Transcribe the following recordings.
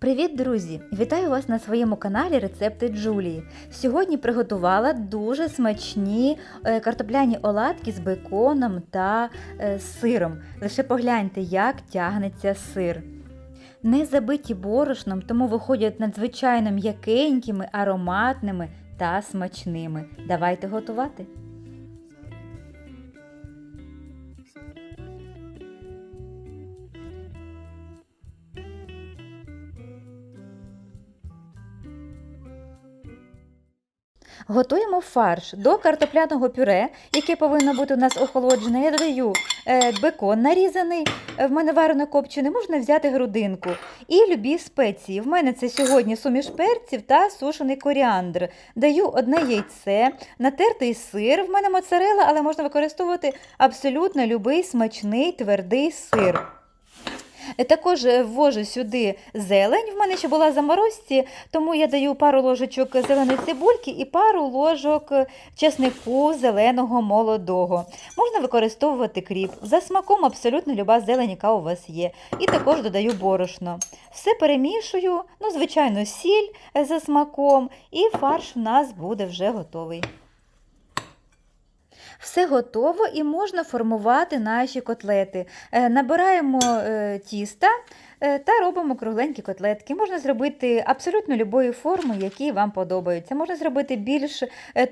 Привіт, друзі! Вітаю вас на своєму каналі Рецепти Джулії. Сьогодні приготувала дуже смачні е, картопляні оладки з беконом та е, сиром. Лише погляньте, як тягнеться сир. Не забиті борошном, тому виходять надзвичайно м'якенькими, ароматними та смачними. Давайте готувати. Готуємо фарш до картопляного пюре, яке повинно бути у нас охолоджене. Я додаю е, бекон нарізаний, е, в мене варено копчений, можна взяти грудинку. І любі спеції. В мене це сьогодні суміш перців та сушений коріандр. Даю одне яйце, натертий сир. В мене моцарела, але можна використовувати абсолютно любий смачний твердий сир. Е, Також е, ввожу сюди зелень. В мене ще була заморозці, тому я даю пару ложечок зеленої цибульки і пару ложок е, чеснику зеленого молодого. Можна використовувати кріп. За смаком абсолютно люба зелень, яка у вас є. І також додаю борошно. Все перемішую, ну, звичайно, сіль за смаком, і фарш в нас буде вже готовий. Все готово і можна формувати наші котлети. Е, Набираємо е, тіста е, та робимо кругленькі котлетки. Можна зробити абсолютно любої форми, які вам подобаються. Можна зробити більш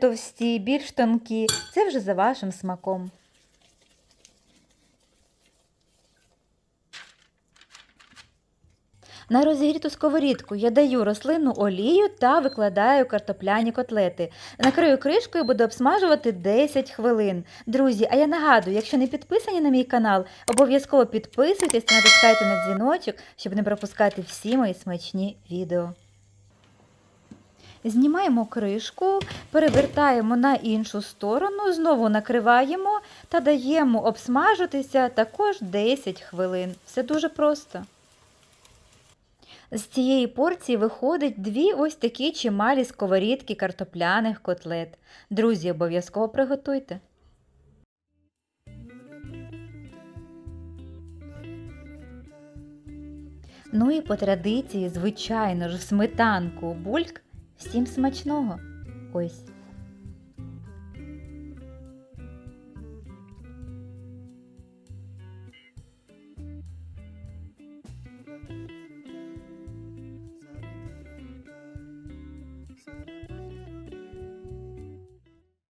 товсті, більш тонкі. Це вже за вашим смаком. На розігріту сковорідку я даю рослинну олію та викладаю картопляні котлети. Накрию кришкою, буду обсмажувати 10 хвилин. Друзі, а я нагадую, якщо не підписані на мій канал, обов'язково підписуйтесь та натискайте на дзвіночок, щоб не пропускати всі мої смачні відео. Знімаємо кришку, перевертаємо на іншу сторону, знову накриваємо та даємо обсмажитися також 10 хвилин. Все дуже просто. З цієї порції виходить дві ось такі чималі сковорідки картопляних котлет. Друзі, обов'язково приготуйте. Ну і по традиції, звичайно ж, в сметанку бульк. Всім смачного! Ось.